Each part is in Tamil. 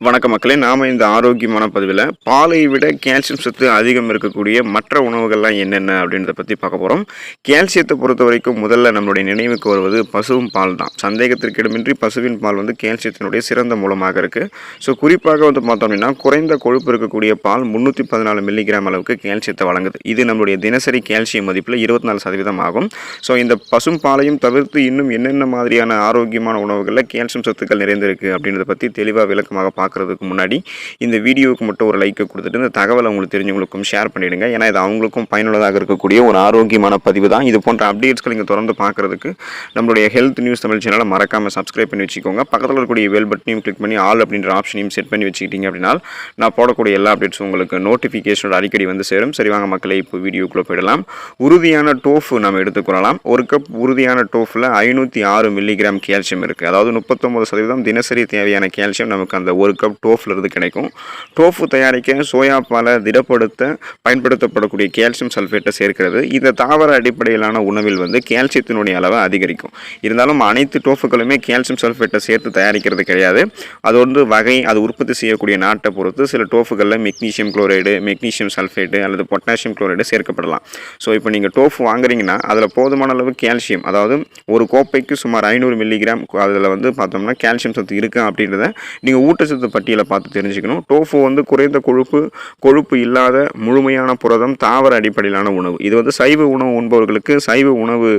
வணக்க மக்களே நாம் இந்த ஆரோக்கியமான பதிவில் பாலை விட கால்சியம் சத்து அதிகம் இருக்கக்கூடிய மற்ற உணவுகள்லாம் என்னென்ன அப்படின்றத பற்றி பார்க்க போகிறோம் கால்சியத்தை பொறுத்த வரைக்கும் முதல்ல நம்மளுடைய நினைவுக்கு வருவது பசுவும் பால் தான். சந்தேகத்திற்கிடமின்றி பசுவின் பால் வந்து கால்சியத்தினுடைய சிறந்த மூலமாக இருக்குது ஸோ குறிப்பாக வந்து பார்த்தோம் அப்படின்னா குறைந்த கொழுப்பு இருக்கக்கூடிய பால் முந்நூற்றி பதினாலு மில்லிகிராம் அளவுக்கு கால்சியத்தை வழங்குது. இது நம்மளுடைய தினசரி கால்சியம் மதிப்பில் இருபத்தி நாலு சதவீதம் ஆகும். ஸோ இந்த பசும் பாலையும் தவிர்த்து இன்னும் என்னென்ன மாதிரியான ஆரோக்கியமான உணவுகளில் கால்சியம் சத்துக்கள் நிறைந்திருக்கு அப்படின்றத பற்றி தெளிவாக விளக்கமாக பார்க்குறதுக்கு முன்னாடி இந்த வீடியோவுக்கு மட்டும் ஒரு லைக்கை கொடுத்துட்டு இந்த தகவலை உங்களுக்கு தெரிஞ்சவங்களுக்கும் ஷேர் பண்ணிவிடுங்க ஏன்னா இது அவங்களுக்கும் பயனுள்ளதாக இருக்கக்கூடிய ஒரு ஆரோக்கியமான பதிவு தான். இது போன்ற அப்டேட்ஸ்கள் நீங்கள் தொடர்ந்து பார்க்குறதுக்கு நம்மளுடைய ஹெல்த் நியூஸ் தமிழ் சேனலை மறக்காமல் சப்ஸ்கிரைப் பண்ணி வச்சுக்கோங்க. பக்கத்தில் இருக்கக்கூடிய வெல் பட்டனையும் கிளிக் பண்ணி ஆல் அப்படின்ற ஆப்ஷனையும் செட் பண்ணி வச்சுக்கிட்டீங்க அப்படின்னா நான் போடக்கூடிய எல்லா அப்டேட்ஸும் உங்களுக்கு நோட்டிஃபிகேஷனோட அடிக்கடி வந்து சேரும். சரி வாங்க மக்களை இப்போ வீடியோக்குள்ளே போயிடலாம். உறுதியான டோஃபு நம்ம எடுத்துக்கொள்ளலாம் ஒரு கப் உறுதியான டோஃபில் ஐநூற்றி ஆறு மில்லிகிராம் கேல்சியம் இருக்குது அதாவது முப்பத்தொம்பது சதவீதம் தினசரி தேவையான கேல்சியம் நமக்கு அந்த ஒரு கப் டோஃப்லேருந்து கிடைக்கும். டோஃபு தயாரிக்க சோயா பாலை திடப்படுத்த பயன்படுத்தப்படக்கூடிய கால்சியம் சல்ஃபேட்டை சேர்க்கிறது. இந்த தாவர அடிப்படையிலான உணவில் வந்து கால்சியத்தினுடைய அளவை அதிகரிக்கும். இருந்தாலும் அனைத்து டோஃபுகளுமே கால்சியம் சல்ஃபேட்டை சேர்த்து தயாரிக்கிறது கிடையாது. அது வந்து வகை அது உற்பத்தி செய்யக்கூடிய நாட்டை பொறுத்து சில டோஃபுகளில் மெக்னீஷியம் குளோரைடு மெக்னீசியம் சல்ஃபேட்டு அல்லது பொட்டாசியம் குளோரைடு சேர்க்கப்படலாம். ஸோ இப்போ நீங்கள் டோஃபு வாங்குறீங்கன்னா அதில் போதுமான அளவு கால்சியம் அதாவது ஒரு கோப்பைக்கு சுமார் ஐநூறு மில்லிகிராம் அதில் வந்து பார்த்தோம்னா கால்சியம் சத்து இருக்கும் அப்படின்றத நீங்கள் ஊட்டச்சத்து பட்டியலை பார்த்து தெரிஞ்சுக்கணும். டோஃபு வந்து குறைந்த கொழுப்பு கொழுப்பு இல்லாத முழுமையான புரதம் தாவர அடிப்படையிலான உணவு. இது வந்து சைவ உணவு உண்பவர்களுக்கு சைவ உணவு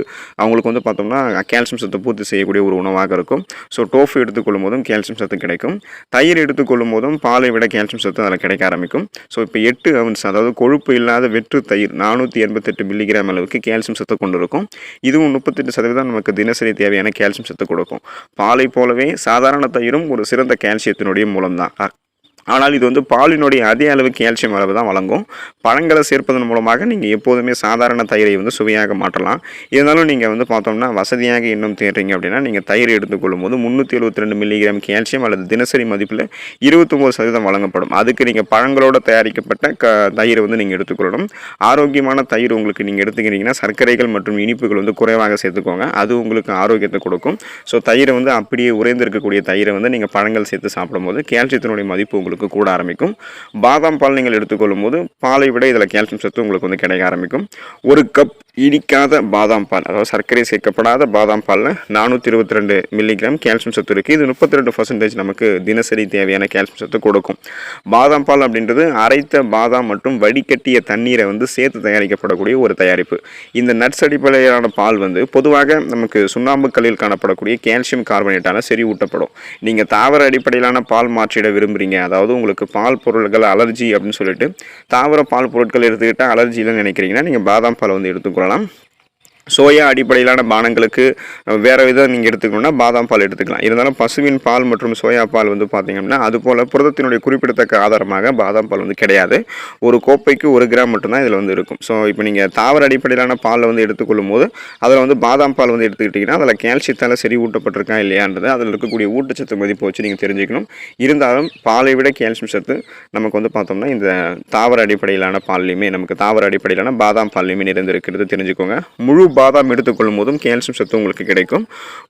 அவங்களுக்கு வந்து பார்த்தோம்னா கால்சியம் சத்தை பூர்த்தி செய்யக்கூடிய ஒரு உணவாக இருக்கும். ஸோ டோஃபு எடுத்துக்கொள்ளும் போதும் கால்சியம் சத்து கிடைக்கும். தயிர் எடுத்துக்கொள்ளும் போதும் பாலை விட கால்சியம் சத்து அதில் கிடைக்க ஆரம்பிக்கும். ஸோ இப்போ எட்டு அவுன்ஸ் அதாவது கொழுப்பு இல்லாத வெற்று தயிர் நானூற்றி எண்பத்தெட்டு மில்லிகிராம் அளவுக்கு கால்சியம் சத்து கொண்டு இருக்கும். இதுவும் முப்பத்தெட்டு சதவீதம் நமக்கு தினசரி தேவையான கால்சியம் சத்து கொடுக்கும். பாலை போலவே சாதாரண தயிரும் ஒரு சிறந்த கால்சியத்தினுடைய மூலம்தான் ஆனால் இது வந்து பாலினுடைய அதே அளவு கால்சியம் அளவு தான் வழங்கும். பழங்களை சேர்ப்பதன் மூலமாக நீங்கள் எப்போதுமே சாதாரண தயிரை வந்து சுவையாக மாற்றலாம். இருந்தாலும் நீங்கள் வந்து பார்த்தோம்னா வசதியாக இன்னும் தேடுறீங்க அப்படின்னா நீங்கள் தயிர் எடுத்துக்கொள்ளும் போது முந்நூற்றி எழுபத்தி ரெண்டு மில்லிகிராம் கேல்சியம் அல்லது தினசரி மதிப்பில் இருபத்தொம்போது சதவீதம் வழங்கப்படும். அதுக்கு நீங்கள் பழங்களோட தயாரிக்கப்பட்ட க தயிரை வந்து நீங்கள் எடுத்துக்கொள்ளணும். ஆரோக்கியமான தயிர் உங்களுக்கு நீங்கள் எடுத்துக்கிறீங்கன்னா சர்க்கரைகள் மற்றும் இனிப்புகள் வந்து குறைவாக சேர்த்துக்கோங்க. அது உங்களுக்கு ஆரோக்கியத்தை கொடுக்கும். ஸோ தயிரை வந்து அப்படியே உறைந்திருக்கக்கூடிய தயிரை வந்து நீங்கள் பழங்கள் சேர்த்து சாப்பிடும்போது கால்சியத்தினுடைய மதிப்பு உங்களுக்கு கூட ஆரம்பிக்கும். பாதாம் பால் நீங்கள் எடுத்துக்கொள்ளும் போது பாலை விட இதில் கால்சியம் சத்து உங்களுக்கு வந்து கிடைக்க ஆரம்பிக்கும். ஒரு கப் இனிக்காத பாதாம் பால் அதாவது சர்க்கரை சேர்க்கப்படாத பாதாம் பாலில் நானூற்றி இருபத்தி ரெண்டு மில்லிகிராம் கால்சியம் சத்து இருக்குது இது முப்பத்தி ரெண்டு பர்சன்டேஜ் நமக்கு தினசரி தேவையான கால்சியம் சத்து கொடுக்கும். பாதாம் பால் அப்படின்றது அரைத்த பாதாம் மற்றும் வடிகட்டிய தண்ணீரை வந்து சேர்த்து தயாரிக்கப்படக்கூடிய ஒரு தயாரிப்பு. இந்த நட்ஸ் அடிப்படையிலான பால் வந்து பொதுவாக நமக்கு சுண்ணாம்பு கல்லில் காணப்படக்கூடிய கால்சியம் கார்பனேட்டால் செறிவூட்டப்படும். நீங்கள் தாவர அடிப்படையிலான பால் மாற்றிட விரும்புகிறீங்க அதாவது உங்களுக்கு பால் பொருட்கள் அலர்ஜி அப்படின்னு சொல்லிட்டு தாவர பால் பொருட்கள் எடுத்துக்கிட்டால் அலர்ஜியில் நினைக்கிறீங்கன்னா நீங்கள் பாதாம் பால் வந்து எடுத்துக்கொள்ளலாம் சோயா அடிப்படையிலான பானங்களுக்கு வேறு விதம் நீங்கள் எடுத்துக்கணும்னா பாதாம் பால் எடுத்துக்கலாம். இருந்தாலும் பசுவின் பால் மற்றும் சோயா பால் வந்து பார்த்தீங்கன்னா அது போல் புரதத்தினுடைய குறிப்பிடத்தக்க ஆதாரமாக பாதாம் பால் வந்து கிடையாது. ஒரு கோப்பைக்கு ஒரு கிராம் மட்டும்தான் இதில் வந்து இருக்கும். ஸோ இப்போ நீங்கள் தாவர அடிப்படையிலான பாலில் வந்து எடுத்துக்கொள்ளும் போது அதில் வந்து பாதாம் பால் வந்து எடுத்துக்கிட்டிங்கன்னா அதில் கால்சியத்தால் சரி ஊட்டப்பட்டிருக்கா இல்லையான்றது அதில் இருக்கக்கூடிய ஊட்டச்சத்து மதிப்பு வச்சு நீங்கள் தெரிஞ்சுக்கணும். இருந்தாலும் பாலை விட கால்சியம் சத்து நமக்கு வந்து பார்த்தோம்னா இந்த தாவர அடிப்படையிலான பால்லையுமே நமக்கு தாவர அடிப்படையிலான பாதாம் பால்லையுமே நிறைந்திருக்கிறது. தெரிஞ்சுக்கோங்க. முழு பாதாம் எடுத்துக்கொள்ளும் போதும் கால்சியம் சத்து உங்களுக்கு கிடைக்கும்.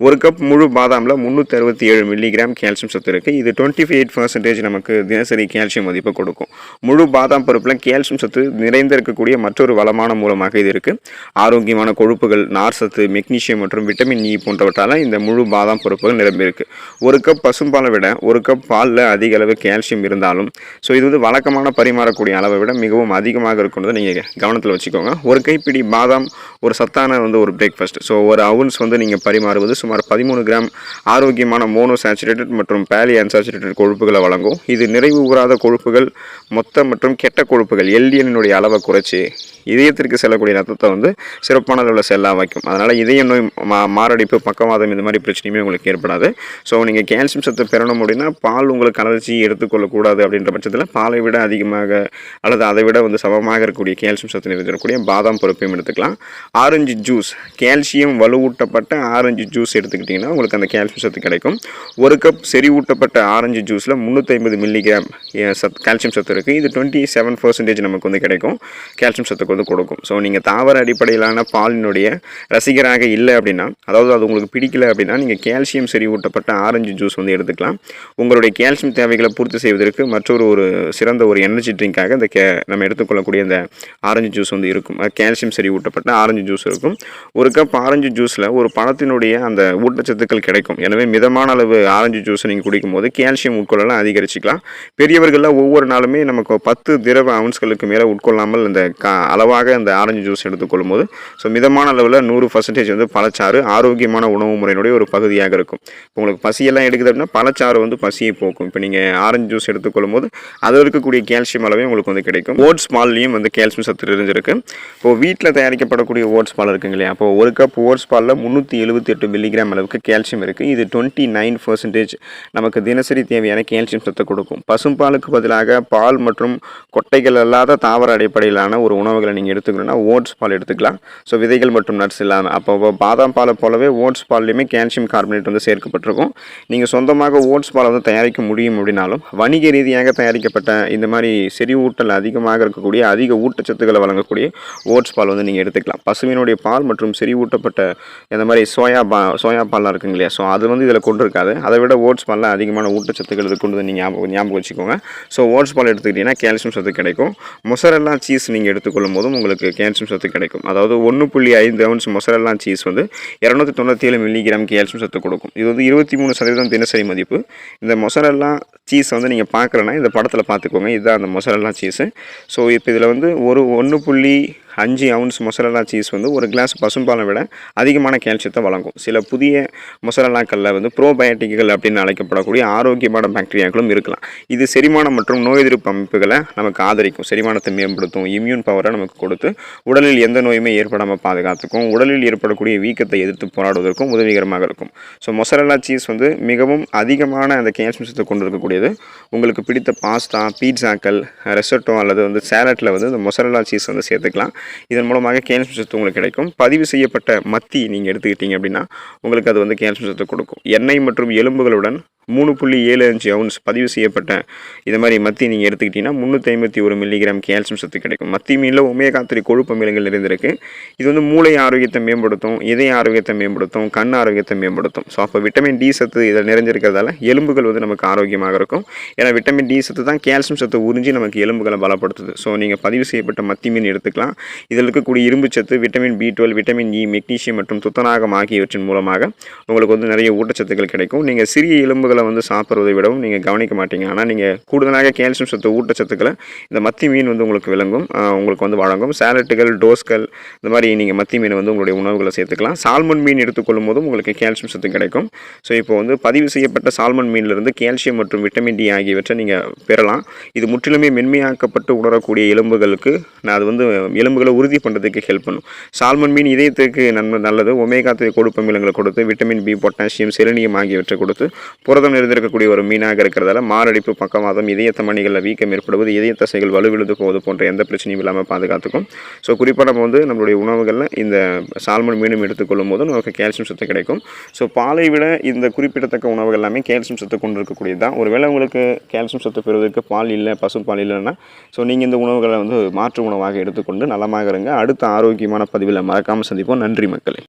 ஒரு கப் முழு பாதாமில் முந்நூற்றி அறுபத்தி ஏழு மில்லிகிராம் கால்சியம் சத்து இருக்குது இது டுவெண்ட்டி எயிட் பர்சன்டேஜ் நமக்கு தினசரி கால்சியம் மதிப்பை கொடுக்கும். முழு பாதாம் பருப்பில் கால்சியம் சத்து நிறைந்து இருக்கக்கூடிய மற்றொரு வளமான மூலமாக இது இருக்குது ஆரோக்கியமான கொழுப்புகள் நார் சத்து மெக்னீஷியம் மற்றும் விட்டமின் இ e போன்றவற்றால் இந்த முழு பாதாம் பருப்புகள் நிரம்பியிருக்கு ஒரு கப் பசும்பாலை விட ஒரு கப் பாலில் அதிக அளவு கால்சியம் இருந்தாலும் ஸோ இது வந்து வழக்கமான பரிமாறக்கூடிய அளவை விட மிகவும் அதிகமாக இருக்குன்றதை நீங்கள் கவனத்தில் வச்சுக்கோங்க. ஒரு கைப்பிடி பாதாம் ஒரு சத்தான வந்து ஒரு பிரேக்ஃபாஸ்ட் ஸோ ஒரு அவுன்ஸ் வந்து நீங்கள் பரிமாறுவது சுமார் பதிமூணு கிராம் ஆரோக்கியமான மோனோ சேச்சுரேட்டட் மற்றும் பேலி அன்சாச்சுரேட்டட் கொழுப்புகளை வழங்கும். இது நிறைவு ஊறாத கொழுப்புகள் மொத்த மற்றும் கெட்ட கொழுப்புகள் எல்டிஎனுடைய அளவை குறைச்சி இதயத்திற்கு செல்லக்கூடிய ரத்தத்தை வந்து சிறப்பான அளவில் செல்ல வைக்கும். அதனால் இதய நோய் மா மாரடைப்பு பக்கவாதம் இந்த மாதிரி பிரச்சனையுமே உங்களுக்கு ஏற்படாது. ஸோ நீங்கள் கால்சியம் சத்து பெறணும் அப்படின்னா பால் உங்களுக்கு அலர்ஜி எடுத்துக்கொள்ளக்கூடாது அப்படின்ற பட்சத்தில் பாலை விட அதிகமாக அல்லது அதை விட வந்து சமமாக இருக்கக்கூடிய கால்சியம் சத்து நிறைந்திருக்கக்கூடிய பாதாம் பருப்பையும் எடுத்துக்கலாம். ஆரஞ்சு ஜூஸ் கால்சியம் வலுவூட்டப்பட்ட ஆரஞ்சு ஜூஸ் எடுத்துக்கிட்டிங்கன்னா உங்களுக்கு அந்த கால்சியம் சத்து கிடைக்கும். ஒரு கப் செறிவூட்டப்பட்ட ஆரஞ்சு ஜூஸில் முந்நூற்றி ஐம்பது மில்லிகிராம் சத் கால்சியம் சத்து இருக்குது இது டுவெண்ட்டி செவன் பர்சன்டேஜ் நமக்கு வந்து கிடைக்கும். கால்சியம் உங்களுக்கு வந்து கொடுக்கும். ஸோ நீங்கள் தாவர அடிப்படையிலான பாலினுடைய ரசிகராக இல்லை அப்படின்னா அதாவது அது உங்களுக்கு பிடிக்கல அப்படின்னா நீங்கள் கால்சியம் செறிவூட்டப்பட்ட ஆரஞ்சு ஜூஸ் வந்து எடுத்துக்கலாம். உங்களுடைய கால்சியம் தேவைகளை பூர்த்தி செய்வதற்கு மற்றொரு ஒரு சிறந்த ஒரு எனர்ஜி ட்ரிங்காக இந்த கே நம்ம எடுத்துக்கொள்ளக்கூடிய இந்த ஆரஞ்சு ஜூஸ் வந்து இருக்கும். கேல்சியம் கால்சியம் செறிவூட்டப்பட்ட ஆரஞ்சு ஜூஸ் இருக்கும். ஒரு கப் ஆரஞ்சு ஜூஸில் ஒரு பழத்தினுடைய அந்த ஊட்டச்சத்துக்கள் கிடைக்கும். எனவே மிதமான அளவு ஆரஞ்சு ஜூஸை நீங்கள் குடிக்கும்போது கால்சியம் உட்கொள்ளலாம் அதிகரிச்சிக்கலாம். பெரியவர்களில் ஒவ்வொரு நாளுமே நமக்கு பத்து திரவ அவுன்ஸ்களுக்கு மேலே உட்கொள்ளாமல் இந்த கா அளவாக இந்த ஆரஞ்சு ஜூஸ் எடுத்துக்கொள்ளும் போது ஸோ மிதமான அளவில் நூறு பர்சன்டேஜ் வந்து பழச்சாறு ஆரோக்கியமான உணவு முறையினுடைய ஒரு பகுதியாக இருக்கும். இப்போ உங்களுக்கு பசியெல்லாம் எடுக்குது அப்படின்னா பழச்சாறு வந்து பசியை போக்கும். இப்போ நீங்கள் ஆரஞ்சு ஜூஸ் எடுத்துக்கொள்ளும் போது அதில் இருக்கக்கூடிய கேல்சியம் அளவே உங்களுக்கு வந்து கிடைக்கும். ஓட்ஸ் பால்லையும் வந்து கால்சியம் சத்து இருந்திருக்கு இப்போது வீட்டில் தயாரிக்கப்படக்கூடிய ஓட்ஸ் பால் இருக்குங்க இல்லையா? அப்போ ஒரு கப் ஓட்ஸ் பாலில் முந்நூற்றி எழுபத்தி எட்டு மில்லிகிராம் அளவுக்கு கால்சியம் இருக்குது இது டுவெண்ட்டி நைன் பர்சன்டேஜ் நமக்கு தினசரி தேவையான கேல்சியம் சத்தை கொடுக்கும். பசும்பாலுக்கு பதிலாக பால் மற்றும் கொட்டைகள் அல்லாத தாவர அடிப்படையிலான ஒரு உணவுகளை நீங்கள் எடுத்துக்கணும்னா ஓட்ஸ் பால் எடுத்துக்கலாம். ஸோ விதைகள் மற்றும் நட்ஸ் இல்லாமல் அப்போ பாதாம் பாலை போலவே ஓட்ஸ் பால்லையுமே கால்சியம் கார்பனேட் வந்து சேர்க்கப்பட்டிருக்கும். நீங்கள் சொந்தமாக ஓட்ஸ் பாலை வந்து தயாரிக்க முடியும் அப்படின்னாலும் வணிக ரீதியாக தயாரிக்கப்பட்ட இந்த மாதிரி செறிவூட்டல் அதிகமாக இருக்கக்கூடிய அதிக ஊட்டச்சத்துக்களை வழங்கக்கூடிய ஓட்ஸ் பால் வந்து நீங்கள் எடுத்துக்கலாம். பசுவினுடைய பால் மற்றும் செறிவூட்டப்பட்ட இந்த மாதிரி சோயா பா சோயா பால்லாம் இருக்குங்க இல்லையா? ஸோ அது வந்து இதில் கொண்டு இருக்காது. அதை விட ஓட்ஸ் பாலில் அதிகமான ஊட்டச்சத்துக்கள் இது கொண்டு வந்து நீங்கள் ஞாபகம் ஞாபகம் வச்சுக்கோங்க. ஸோ ஓட்ஸ் பால் எடுத்துக்கிட்டிங்கன்னா கால்சியம் சத்து கிடைக்கும். மொசரெல்லாம் சீஸ் நீங்கள் எடுத்துக்கொள்ளும் போதும் உங்களுக்கு கேல்சியம் சத்து கிடைக்கும். அதாவது ஒன்று புள்ளி ஐந்து அவுன்ஸ் மொசரெல்லாம் சீஸ் வந்து இரநூத்தி தொண்ணூற்றி ஏழு மில்லிகிராம் கேல்சியம் சத்து கொடுக்கும். இது வந்து இருபத்தி மூணு சதவீதம் தினசரி மதிப்பு. இந்த மொசரெல்லாம் சீஸ் வந்து நீங்கள் பார்க்குறேன்னா இந்த படத்தில் பார்த்துக்கோங்க. இதுதான் அந்த மொசரெல்லாம் சீஸு ஸோ இப்போ இதில் வந்து ஒரு ஒன்று புள்ளி அஞ்சு அவுன்ஸ் மொசரலா சீஸ் வந்து ஒரு கிளாஸ் பசும்பாலை விட அதிகமான கேல்சியத்தை வழங்கும். சில புதிய மொசரலாக்களில் வந்து ப்ரோபயோட்டிக்குகள் அப்படின்னு அழைக்கப்படக்கூடிய ஆரோக்கியமான பாக்டீரியாக்களும் இருக்கலாம். இது செரிமானம் மற்றும் நோய் எதிர்ப்பு அமைப்புகளை நமக்கு ஆதரிக்கும். செரிமானத்தை மேம்படுத்தும் இம்யூன் பவரை நமக்கு கொடுத்து உடலில் எந்த நோயுமே ஏற்படாமல் பாதுகாத்துக்கும் உடலில் ஏற்படக்கூடிய வீக்கத்தை எதிர்த்து போராடுவதற்கும் உதவிகரமாக இருக்கும். ஸோ மொசரலா சீஸ் வந்து மிகவும் அதிகமான அந்த கேல்சியத்தை சத்தை கொண்டு இருக்கக்கூடியது உங்களுக்கு பிடித்த பாஸ்தா பீட்சாக்கள் ரெசட்டோ அல்லது வந்து சேலட்டில் வந்து இந்த மொசரலா சீஸ் வந்து சேர்த்துக்கலாம். இதன் மூலமாக கால்சியம் சத்து உங்களுக்கு கிடைக்கும். பதிவு செய்யப்பட்ட மத்தி நீங்கள் எடுத்துக்கிட்டீங்க அப்படின்னா உங்களுக்கு அது வந்து கால்சியம் சத்து கொடுக்கும். எண்ணெய் மற்றும் எலும்புகளுடன் மூணு புள்ளி ஏழு அஞ்சு அவுன்ஸ் பதிவு செய்யப்பட்ட இது மாதிரி மத்தி நீங்கள் எடுத்துக்கிட்டிங்கன்னா முந்நூற்றி ஐம்பத்தி ஒரு மில்லிகிராம் கேல்சியம் சத்து கிடைக்கும். மத்தி மீனில் ஒமேகா த்ரீ கொழுப்பு அமிலங்கள் நிறைந்திருக்கு. இது வந்து மூளை ஆரோக்கியத்தை மேம்படுத்தும் இதய ஆரோக்கியத்தை மேம்படுத்தும் கண் ஆரோக்கியத்தை மேம்படுத்தும். ஸோ அப்போ விட்டமின் டி சத்து இதில் நிறைஞ்சிருக்கிறதால எலும்புகள் வந்து நமக்கு ஆரோக்கியமாக இருக்கும். ஏன்னா விட்டமின் டி சத்து தான் கால்சியம் சத்து உறிஞ்சி நமக்கு எலும்புகளை பலப்படுத்துது. ஸோ நீங்கள் பதிவு செய்யப்பட்ட மத்தி மீன் எடுத்துக்கலாம். இதில் இருக்கக்கூடிய இரும்பு சத்து vitamin B twelve vitamin E magnesium மற்றும் துத்தநாகம் ஆகியவற்றின் மூலமாக உங்களுக்கு வந்து நிறைய ஊட்டச்சத்துக்கள் கிடைக்கும். நீங்கள் சிறிய எலும்புகள் வந்து சாப்பிட்றதை விடவும் நீங்கள் கவனிக்க மாட்டீங்க. ஆனால் நீங்கள் கூடுதலாக கால்சியம் சத்து ஊட்டச்சத்துக்களை இந்த மத்தி மீன் வந்து உங்களுக்கு விளங்கும் உங்களுக்கு வந்து வழங்கும். சேலட்டுகள் டோஸ்கள் இந்த மாதிரி நீங்கள் மத்தி மீன் வந்து உங்களுடைய உணவுகளை சேர்த்துக்கலாம். சால்மன் மீன் எடுத்துக்கொள்ளும் போதும் உங்களுக்கு கேல்சியம் சத்து கிடைக்கும். ஸோ இப்போ வந்து பதிவு செய்யப்பட்ட சால்மன் மீனிலிருந்து கால்சியம் மற்றும் விட்டமின் டி ஆகியவற்றை நீங்கள் பெறலாம். இது முற்றிலுமே மென்மையாக்கப்பட்டு உணரக்கூடிய எலும்புகளுக்கு நான் அது வந்து எலும்புகளை உறுதி பண்ணுறதுக்கு ஹெல்ப் பண்ணும். சால்மன் மீன் இதயத்துக்கு நன்மை நல்லது. ஒமேகா கொடுப்பமிலங்களை கொடுத்து விட்டமின் பி பொட்டாசியம் செலினியம் ஆகியவற்றை கொடுத்து புரதம் நிறைந்திருக்கக்கூடிய ஒரு மீனாக இருக்கிறதால மாரடைப்பு பக்கவாதம் இதய தமணிகளில் வீக்கம் ஏற்படுவது இதய தசைகள் வலுவிழுந்து போவது போன்ற எந்த பிரச்சனையும் இல்லாமல் பாதுகாத்துக்கும். ஸோ குறிப்பாக நம்ம வந்து நம்மளுடைய உணவுகளில் இந்த சால்மன் மீனும் எடுத்துக்கொள்ளும் போது நமக்கு கால்சியம் சத்து கிடைக்கும். ஸோ பாலை விட இந்த குறிப்பிடத்தக்க உணவுகள் எல்லாமே கால்சியம் சத்து கொண்டு இருக்கக்கூடியது தான் ஒருவேளை உங்களுக்கு கால்சியம் சத்து பெறுவதற்கு பால் இல்லை பசு பால் இல்லைன்னா ஸோ நீங்கள் இந்த உணவுகளை வந்து மாற்று உணவாக எடுத்துக்கொண்டு நலமாக இருங்க. அடுத்த ஆரோக்கியமான பதிவில் மறக்காமல் சந்திப்போம். நன்றி மக்களே.